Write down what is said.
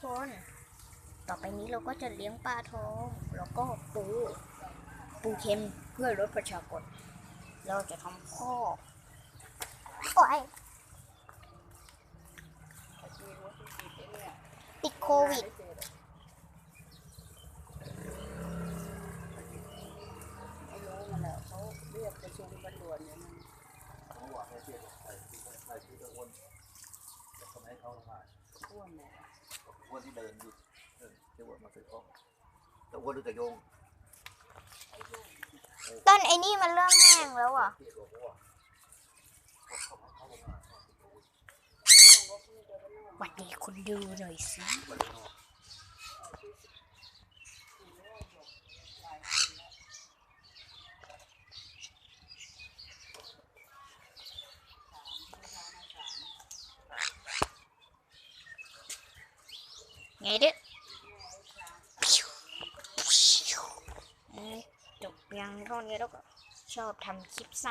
คน ต่อไปนี้เราก็จะเลี้ยงปลาทองแล้วก็ปู ปูเค็มเพื่อลดประชากร เราจะทำข้อกโอ้ยติดโควิดไม่รู้มันแหละเขาเรียกประชุมกันด่วนเนี่ยมันเขาบอกให้เปลี่ยนใส่ใส่ที่ตะวันแล้วก็ไม่ให้เขาลงมาอ้วนเนี่ย อ้วนที่เดินอยู่เออจะวนมาซื้อของแต่อ้วนดูแต่โยงต้นไอ้นี่มันเริ่มแห้งแล้วอะเปลี่ยนหัวหัวเขาให้เขาลงมาหวัดดีคนดูหน่อยสิ วันนี้ ไงเด้อเอ้ยจบยังเท่านี้แล้วก็ชอบทำคลิปสั้น